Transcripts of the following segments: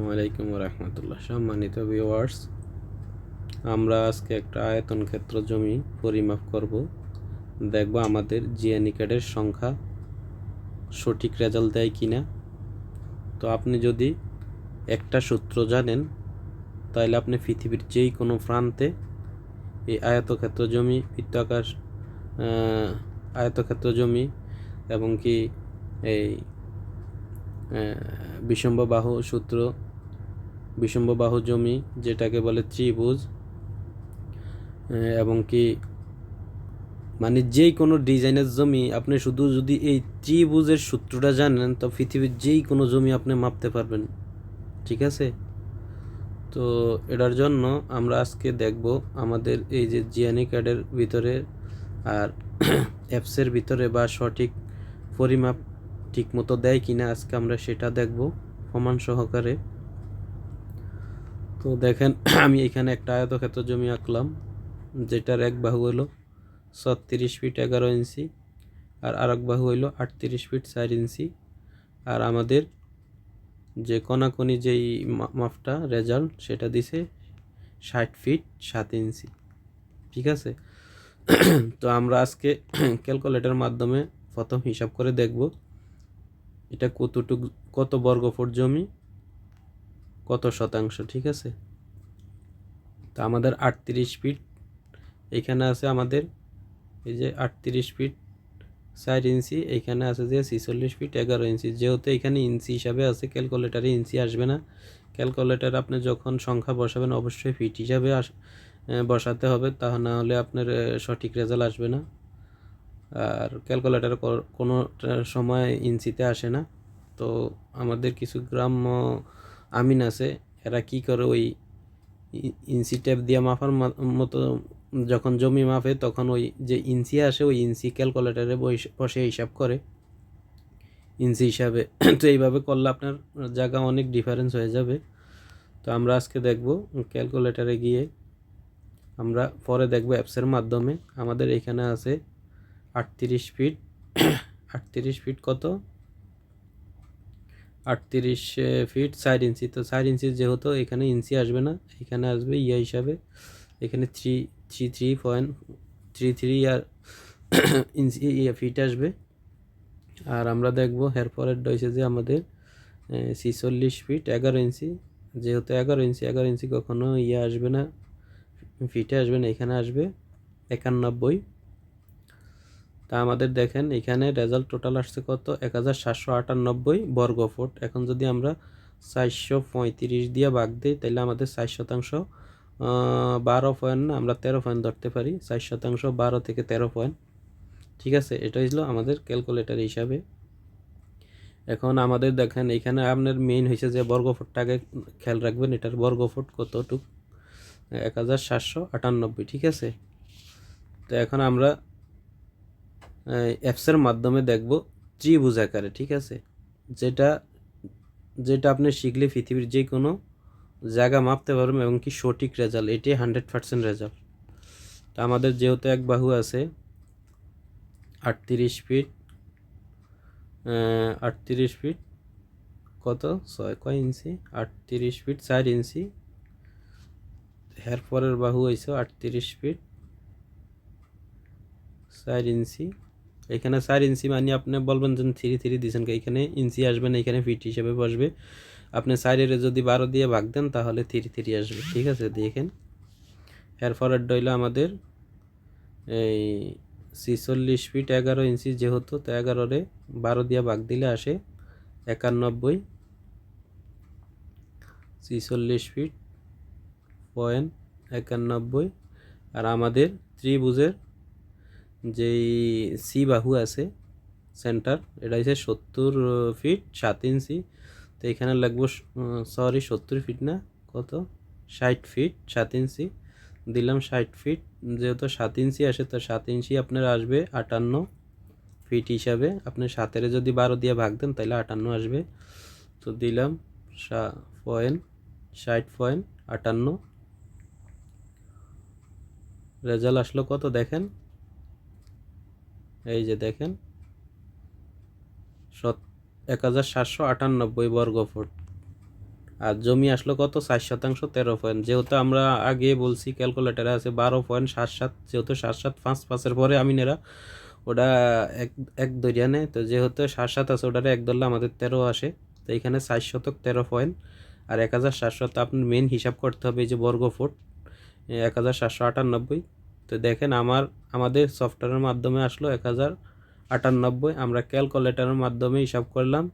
আসসালামাইকুম রহমতুল্লাহ সম্মানিত ভিউয়ার্স আমরা আজকে একটা আয়তন ক্ষেত্র জমি পরিমাপ করব। দেখব আমাদের কার্ডের সংখ্যা সঠিক রেজাল্ট দেয় কি না তো আপনি যদি একটা সূত্র জানেন তাহলে আপনি পৃথিবীর যেই কোনো প্রান্তে এই আয়তক্ষেত্র জমি বৃত্তাকার আহ, আয়তক্ষেত্র জমি এবং কি এই বিষম্ব বাহু সূত্র বিষম্ব বাহু জমি, যেটাকে বলে ত্রিভুজ, এবং কি মানে যেই কোনো ডিজাইনের জমি, আপনি শুধু যদি এই ত্রিভুজের সূত্রটা জানেন, তো পৃথিবীর যেই কোনো জমি আপনি মাপতে পারবেন। ঠিক আছে? তো এটার জন্য আমরা আজকে দেখব আমাদের এই যে জিয়ানি কার্ডের ভিতরে আর অ্যাপসের ভিতরে বা সঠিক পরিমাপ ঠিকমতো দেয় কিনা, আজকে আমরা সেটা দেখব প্রমাণ সহকারে। তো দেখেন, আমি এখানে একটা আয়তক্ষেত্র জমি আঁকলাম, যেটার এক বাহু হলো ছত্রিশ ফিট এগারো ইঞ্চি আর আরেক বাহু হইল আটত্রিশ ফিট চার ইঞ্চি। আর আমাদের যে কণাকণি যেই মাপটা, রেজাল্ট, সেটা দিছে ষাট ফিট সাত ইঞ্চি। ঠিক আছে? তো আমরা আজকে ক্যালকুলেটর মাধ্যমে প্রথম হিসাব করে দেখব, এটা কতটুকু, কত বর্গফুট জমি কত শতাংশ, ঠিক আছে? তো আমাদের আটত্রিশ ফিট, এখানে আছে আমাদের এই যে আটত্রিশ ফিট চার ইঞ্চি, এখানে আছে যে ছিচল্লিশ ফিট এগারো ইঞ্চি। যেহেতু এখানে ইঞ্চি হিসাবে আছে ক্যালকুলেটারে ইঞ্চি আসবে না। ক্যালকুলেটার আপনি যখন সংখ্যা বসাবেন, অবশ্যই ফিট হিসাবে আস বসাতে হবে, তা না হলে আপনার সঠিক রেজাল্ট আসবে না। আর ক্যালকুলেটার কোনো সময় ইঞ্চিতে আসে না। তো আমাদের কিছু গ্রাম্য আমিন আছে, এরা কি করে ওই ই- ইঞ্চি ট্যাপ দিয়ে মাপার মতো যখন জমি মাপে, তখন ওই যে ইঞ্চি আসে, ওই ইঞ্চি ক্যালকুলেটারে বসে হিসাব করে। ইঞ্চি হিসাবে। তো এইভাবে করলে আপনার জায়গা অনেক ডিফারেন্স হয়ে যাবে। তো আমরা আজকে দেখব ক্যালকুলেটারে গিয়ে আমরা পরে দেখব অ্যাপসের মাধ্যমে। আমাদের এখানে আছে আটত্রিশ ফিট আটত্রিশ ফিট কত? আটত্রিশ ফিট, চার ইঞ্চি। তো চার ইঞ্চি যেহেতু এখানে ইঞ্চি আসবে না, এখানে আসবে ইয়া হিসাবে। এখানে three three three point three three আর ইঞ্চি ইয়া ফিট আসবে। আর আমরা দেখব এরপরের রয়েছে যে আমাদের ছিচল্লিশ ফিট, এগারো ইঞ্চি। যেহেতু এগারো ইঞ্চি এগারো ইঞ্চি কখনো ইয়ে আসবে না, ফিটে আসবে না, এখানে আসবে একানব্বই। তা আমাদের দেখেন, এখানে রেজাল্ট টোটাল আসছে কত? এক হাজার সাতশো আটানব্বই বর্গ ফুট এখন যদি আমরা চারশো পঁয়ত্রিশ দিয়ে ভাগ দিই তাহলে আমাদের ষাট শতাংশ বারো পয়েন্ট না, আমরা তেরো পয়েন্ট ধরতে পারি। ষাট শতাংশ বারো থেকে তেরো পয়েন্ট ঠিক আছে? এটা হলো আমাদের ক্যালকুলেটার হিসাবে। এখন আমাদের দেখেন, এখানে আপনার মেইন হয়েছে যে বর্গফুটটাকে খেয়াল রাখবেন, এটার বর্গফুট কতটুক? এক হাজার সাতশো আটানব্বই, ঠিক আছে? তো এখন আমরা অ্যাপসের মাধ্যমে দেখব ত্রিভুজ আকারে, ঠিক আছে? যেটা যেটা আপনি শিখলে পৃথিবীর যে কোনো জায়গা মাপতে পারবেন এবং কি সঠিক রেজাল্ট এটি হান্ড্রেড পার্সেন্ট রেজাল্ট তো আমাদের যেহেতু এক বাহু আছে, আটত্রিশ ফিট আটত্রিশ ফিট কত? ছয়, কয় ইঞ্চি? আটত্রিশ ফিট চার ইঞ্চি। এর পরের বাহু হয়েছে আটত্রিশ ফিট চার ইঞ্চি। এখানে চার ইঞ্চি মানে আপনি বলবেন যে থ্রি থ্রি দিয়েছেন এখানে ইঞ্চি আসবে না, এখানে ফিট হিসেবে বসবে। আপনি চারের যদি বারো দিয়ে ভাগ দেন, তাহলে থ্রি থ্রি আসবে, ঠিক আছে? দেখেন। এর পরের ডইল আমাদের এই ছিচল্লিশ ফিট এগারো ইঞ্চি যেহেতু, তো এগারোরে বারো দিয়ে ভাগ দিলে আসে একানব্বই। ছিচল্লিশ ফিট পয়েন্ট একানব্বই। আর আমাদের ত্রিভুজের যেই সি বাহু আছে সেন্টার এটা হচ্ছে সত্তর ফিট সাত ইঞ্চি তো এখানে লাগবো সরি সত্তর ফিট না, কত? ষাট ফিট সাত ইঞ্চি দিলাম ষাট ফিট যেহেতু সাত ইঞ্চি আসে, তো সাত ইঞ্চি আপনার আসবে আটান্ন ফিট হিসাবে। আপনি সাতের যদি বারো দিয়ে ভাগ দেন তাহলে আটান্ন আসবে। তো দিলাম পয়েন্ট ষাট পয়েন্ট আটান্ন। রেজাল্ট আসলো কত দেখেন? এই যে দেখেন এক হাজার সাতশো আটানব্বই বর্গ ফুট আর জমি আসলো কত? চার শতাংশ তেরো পয়েন্ট। যেহেতু আমরা আগে বলছি ক্যালকুলেটারে আছে বারো পয়েন্ট সাত সাত, যেহেতু সাত সাত পাঁচ পাঁচের পরে আমিনেরা ওটা এক এক দরিয়া নেয়। তো যেহেতু সাত সাত আছে, ওটারে এক ধরলে আমাদের তেরো আসে। তো এখানে চার শতক তেরো পয়েন্ট। আর এক হাজার সাতশত আপনার মেন হিসাব করতে হবে এই যে বর্গ ফুট এক হাজার সাতশো আটানব্বই। তো দেখেন আমার, আমাদের সফটওয়্যারের মাধ্যমে আসলো এক হাজার আটানব্বই। আমরা ক্যালকুলেটারের মাধ্যমে হিসাব করলাম।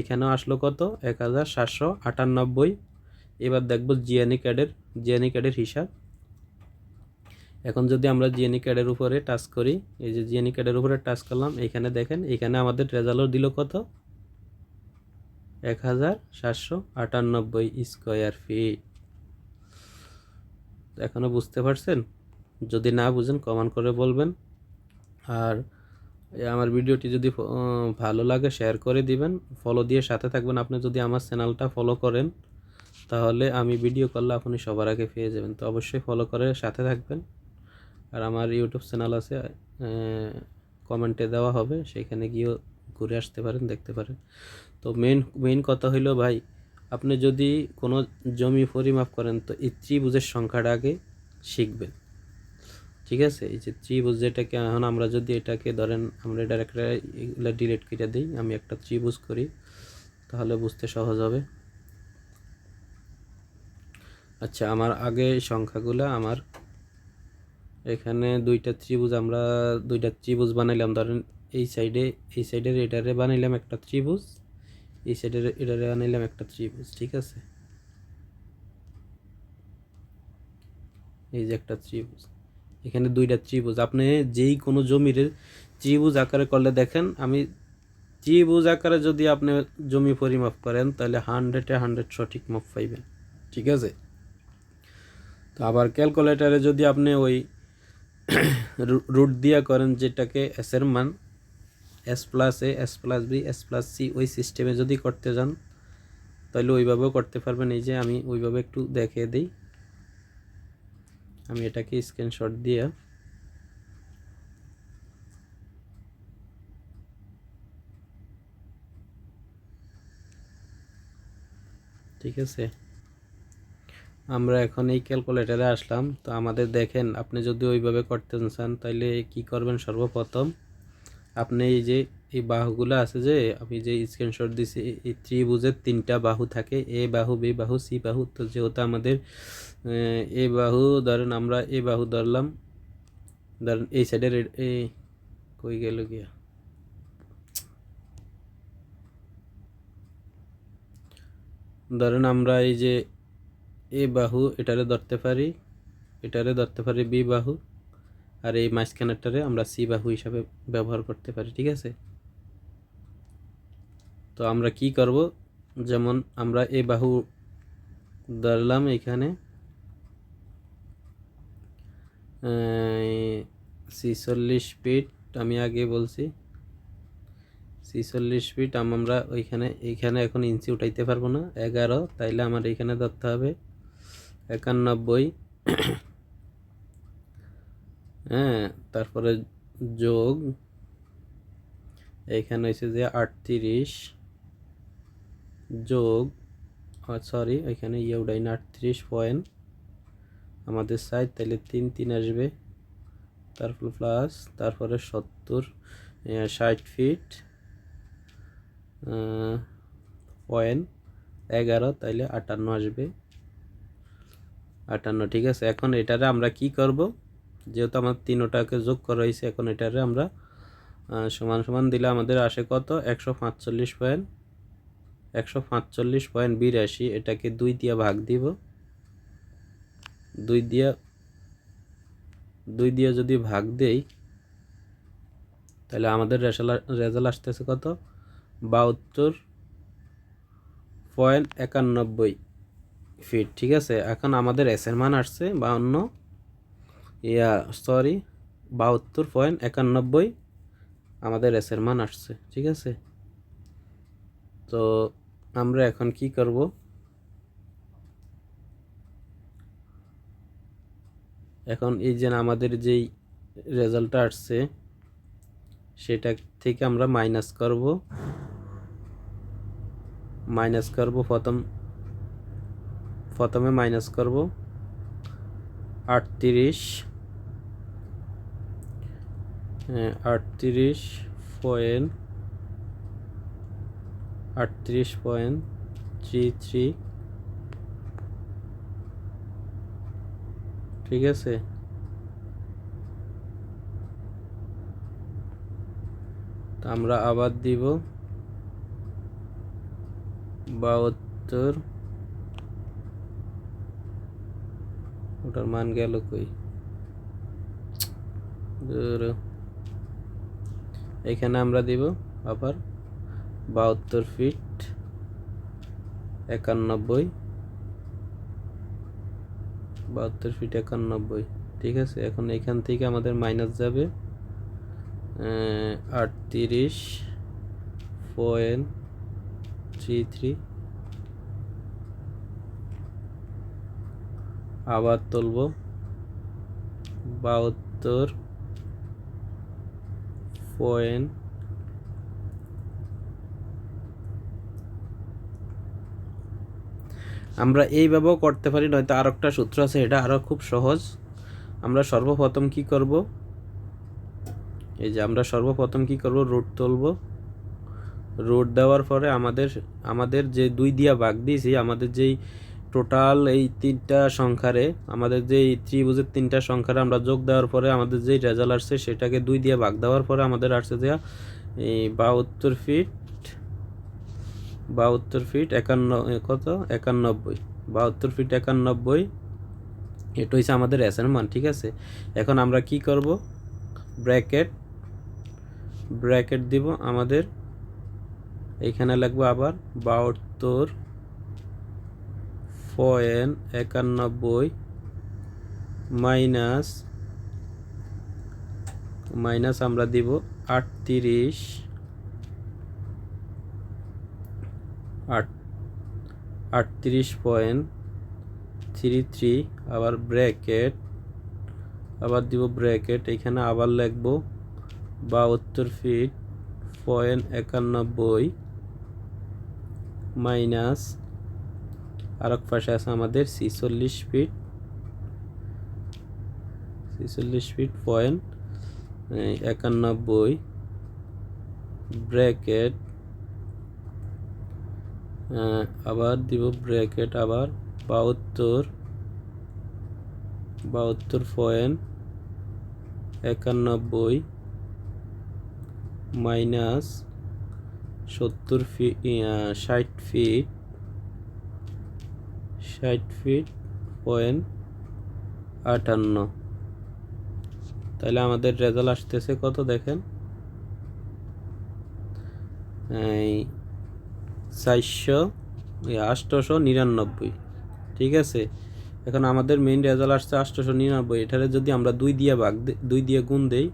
এখানেও আসলো কত? এক হাজার সাতশো আটানব্বই। এবার দেখব জিএনই ক্যাডের জিএনই ক্যাডের হিসাব। এখন যদি আমরা জিএনই ক্যাডের উপরে টাচ করি, এই যে জিএনই ক্যাডের উপরে টাচ করলাম, এখানে দেখেন, এখানে আমাদের রেজাল্ট দিল কত? এক হাজার সাতশো আটানব্বই স্কোয়ার ফিট এখনও বুঝতে পারছেন? যদি না বুঝেন, কমেন্ট করে বলবেন। আর আমার ভিডিওটি যদি ভালো লাগে, শেয়ার করে দিবেন। ফলো দিয়ে সাথে থাকবেন। আপনি যদি আমার চ্যানেলটা ফলো করেন, তাহলে আমি ভিডিও করলে আপনি সবার আগে পেয়ে যাবেন। তো অবশ্যই ফলো করে সাথে থাকবেন। আর আমার ইউটিউব চ্যানেল আছে কমেন্টে দেওয়া হবে। সেখানে গিয়েও ঘুরে আসতে পারেন, দেখতে পারেন। তো মেন মেইন কথা হইল ভাই, আপনি যদি কোনো জমি পরিমাপ করেন, তো এই ত্রিভুজের সংখ্যাটা আগে শিখবেন। ঠিক আছে? এই যে ত্রিভুজ যেটাকে এখন আমরা যদি এটাকে ধরেন আমরা এটা একটা এগুলো ডিলিট করে দিই, আমি একটা ত্রিভুজ করি, তাহলে বুঝতে সহজ হবে। আচ্ছা আমার আগে সংখ্যাগুলো, আমার এখানে দুইটা ত্রিভুজ, আমরা দুইটা ত্রিভুজ বানাইলাম। ধরেন এই সাইডে এই সাইডের এটারে বানাইলাম একটা ত্রিভুজ, এই সাইডের এটারে বানাইলাম একটা ত্রিভুজ, ঠিক আছে? এই যে একটা ত্রিভুজ। এখানে দুইটা ত্রিভুজ। আপনি যেই কোনো জমির ত্রিভুজ আকারে করলে দেখেন, আমি ত্রিভুজ আকারে যদি আপনি জমি পরিমাপ করেন, তাহলে হান্ড্রেডে হান্ড্রেড সঠিক মাপ পাইবেন। ঠিক আছে? তো আবার ক্যালকুলেটারে যদি আপনি ওই রুট দিয়া করেন, যেটাকে এস এর মান S plus A S plus B S plus C ওই সিস্টেমে যদি করতে যান, তাহলে ওইভাবেও করতে পারবেন। এই যে আমি ওইভাবে একটু দেখিয়ে দিই। আমি এটাকে স্ক্রিনশট দিয়ে ঠিক আছে? আমরা এখন এই ক্যালকুলেটারে আসলাম। তো আমাদের দেখেন, আপনি যদি ওইভাবে করতে চান তাহলে কি করবেন সর্বপ্রথম? আপনি এই যে, এই বাহুগুলো আছে যে, আমি যে স্ক্রিনশট দিছি, এই ত্রিভুজের তিনটা বাহু থাকে, এ বাহু, বি বাহু, সি বাহু, তো যেহেতু আমাদের এ বাহু ধরেন আমরা এ বাহু ধরলাম। ধরেন এই সাইডের এই কই গেল গিয়া? ধরেন আমরা এই যে এ বাহু, এটারে ধরতে পারি, এটারে ধরতে পারি বি বাহু, আর এই মাঝখানেরটারে আমরা সি বাহু হিসাবে ব্যবহার করতে পারি, ঠিক আছে? তো আমরা কি করব? যেমন আমরা এ বাহু ধরলাম এখানে ছিচল্লিশ ফিট আমি আগে বলছি। ছিচল্লিশ ফিট আমরা ওইখানে, এইখানে এখন ইঞ্চি উঠাইতে পারব না। এগারো, তাইলে আমার এইখানে ধরতে হবে একানব্বই। হ্যাঁ তারপরে যোগ। এইখানে হয়েছে যে আটত্রিশ। যোগ সরি এখানে ইয়ে উঠাই আটত্রিশ পয়েন্ট আমাদের সাইড তাহলে তিন তিন আসবে। তারপর প্লাস তারপরে সত্তর ষাট ফিট পয়েন্ট এগারো, তাইলে আটান্ন আসবে। আটান্ন, ঠিক আছে? এখন এটারে আমরা কি করব? যেহেতু আমার তিনোটাকে যোগ করা হয়েছে, এখন এটারে আমরা সমান সমান দিলে আমাদের আসে কত? একশো পাঁচচল্লিশ পয়েন্ট একশো পাঁচচল্লিশ পয়েন্ট বিরাশি, এটাকে দুই দিয়ে ভাগ দিব। দুই দিয়া, দুই দিয়ে যদি ভাগ দেই, তাহলে আমাদের রেজাল্ট আসতেছে কত? বাহাত্তর পয়েন্ট একানব্বই ফিট, ঠিক আছে? এখন আমাদের এস এর মান আসছে বাউন্ন ইয়া সরি বাহাত্তর পয়েন্ট একানব্বই আমাদের এস এর মান আসছে, ঠিক আছে? তো আমরা এখন কি করব? এখন এই যে আমাদের যেই রেজাল্টটা আসছে, সেটা থেকে আমরা মাইনাস করব। মাইনাস করব প্রথম, প্রথমে মাইনাস করব আটত্রিশ আটত্রিশ পয়েন্ট আটত্রিশ পয়েন্ট থ্রি থ্রি ঠিক আছে। আমরা আবার দিব বাহাত্তর। ওটার মান গেল কই? এখানে আমরা দিব আবার বাহাত্তর ফিট একানব্বই। বাহাত্তর ফিট একানব্বই, ঠিক আছে? এখন এখান থেকে আমাদের মাইনাস যাবে আটত্রিশ পয়েন্ট থ্রি থ্রি। আবার তুলব বাহাত্তর পয়েন্ট আমরা এইভাবেও করতে পারি, নয়তো আর একটা সূত্র আছে, এটা আরও খুব সহজ। আমরা সর্বপ্রথম কি করব? এই যে আমরা সর্বপ্রথম কি করব? রুট তুলব। রুট দেওয়ার পরে আমাদের আমাদের যে দুই দিয়া ভাগ দিয়েছি, আমাদের যেই টোটাল এই তিনটা সংখ্যারে, আমাদের যেই ত্রিভুজের তিনটা সংখ্যারে আমরা যোগ দেওয়ার পরে আমাদের যেই রেজাল্ট আসছে, সেটাকে দুই দিয়ে ভাগ দেওয়ার পরে আমাদের আসছে যে, এই বাহাত্তর ফিট বাহাত্তর ফিট একান্ন কত? একানব্বই বাহাত্তর ফিট একানব্বই এটা হচ্ছে আমাদের এসের মান, ঠিক আছে? এখন আমরা কি করব? ব্র্যাকেট ব্র্যাকেট দিব আমাদের। এইখানে লাগবে আবার বাহাত্তর পয়েন্ট একানব্বই মাইনাস মাইনাস আমরা দিব আটত্রিশ আটত্রিশ পয়েন্ট থ্রি থ্রি, আবার ব্র্যাকেট, আবার দিব ব্র্যাকেট, এখানে আবার লিখব বাহাত্তর ফিট, পয়েন্ট একানব্বই, মাইনাস আর এক পাশে আছে আমাদের ছিচল্লিশ ফিট ছিচল্লিশ ফিট, পয়েন্ট একানব্বই, ব্র্যাকেট আবার দিব ব্র্যাকেট আবার বাহাত্তর বাহাত্তর পয়েন্ট একানব্বই মাইনাস সত্তর ফিট ষাট ফিট ষাট ফিট পয়েন্ট আটান্ন। তাহলে আমাদের রেজাল্ট আসতেছে কত দেখেন? এই চারশো আষ্টশো নিরানব্বই, ঠিক আছে? এখন আমাদের মেইন রেজাল্ট আসছে আষ্টশো নিরানব্বই, এটারে যদি আমরা দুই দিয়ে ভাগ দুই দিয়ে গুণ দেই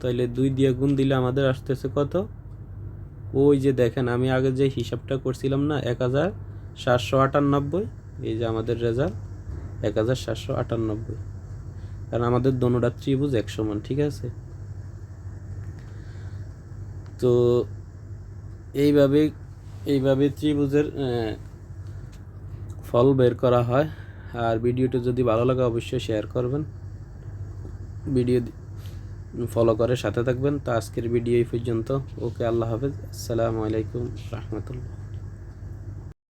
তাহলে দুই দিয়ে গুণ দিলে আমাদের আসতেছে কত? ওই যে দেখেন, আমি আগে যে হিসাবটা করছিলাম না, এক হাজার সাতশো আটানব্বই, এই যে আমাদের রেজাল্ট এক হাজার সাতশো আটানব্বই। কারণ আমাদের দোনোটা ত্রিভুজ এক সমান ঠিক আছে? তো, এইভাবে এইভাবে ত্রিভুজের ফল বের করা হয়। আর ভিডিওটি যদি ভালো লাগে অবশ্যই শেয়ার করবেন। ভিডিও ফলো করে সাথে থাকবেন। তো আজকের ভিডিও এই পর্যন্ত। ওকে, আল্লাহ হাফেজ। আসসালামু আলাইকুম রহমতুল্লাহ।